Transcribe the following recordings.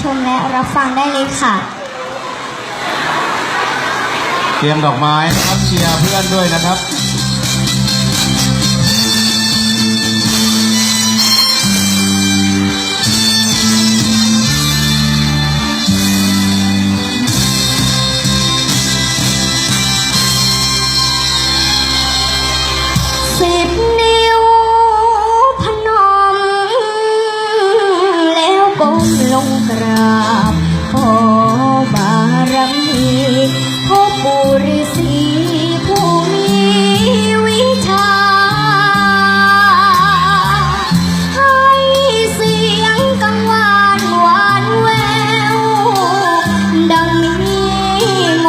ชมและรับฟังได้เลยค่ะ เตรียมดอกไม้นะครับเชียร์เพื่อนด้วยนะครับ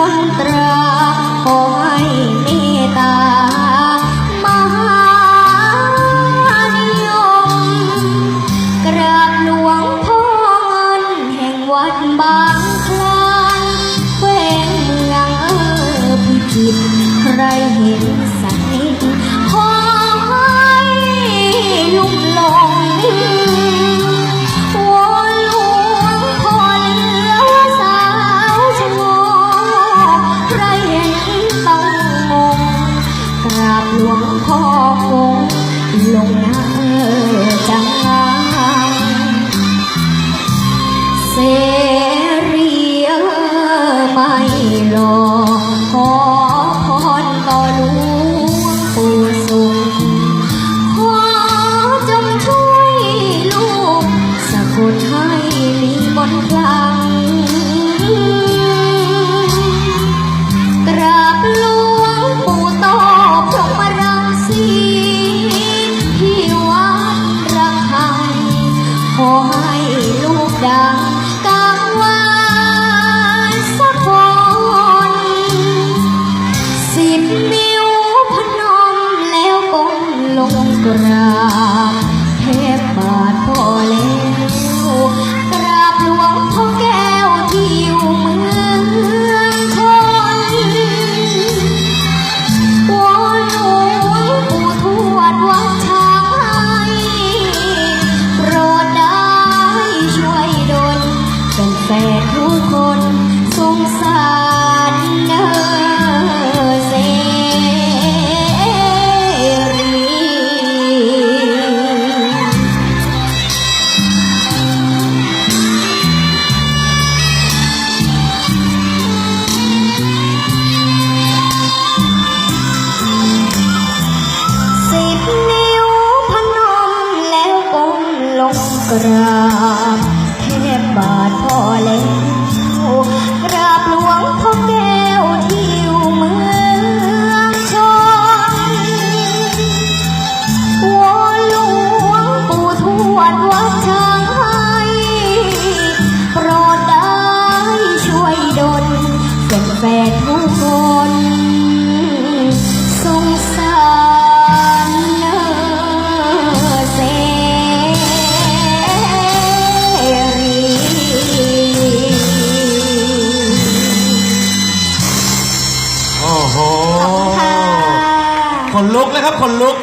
นตราขอให้เมตตามหานิยม กราบหลวงพ่อเงินแห่งวัดบางคลานแขวงเมืองเออพิจิตรใครเห็นสักนิ หลวงพ่อคงลงหน้าจังเสรีไม่หลอ ราบเทพบาทพ่อแล้วกราบหลวงพ่อแก้วที่อยู่เมืองชนวอนหลวงปู่ทวดวัดช้างโปรดได้ช่วยดลเป็นแฟนทุกคน ราบเทพบาทพ่อแล้วกราบหลวงพ่อแก้วที่อยู่เมืองชนวอนหลวงปู่ทวดวัดช้างให้โปรดได้ช่วยดลเป็นแฟน นลุกเลยครับขนลุก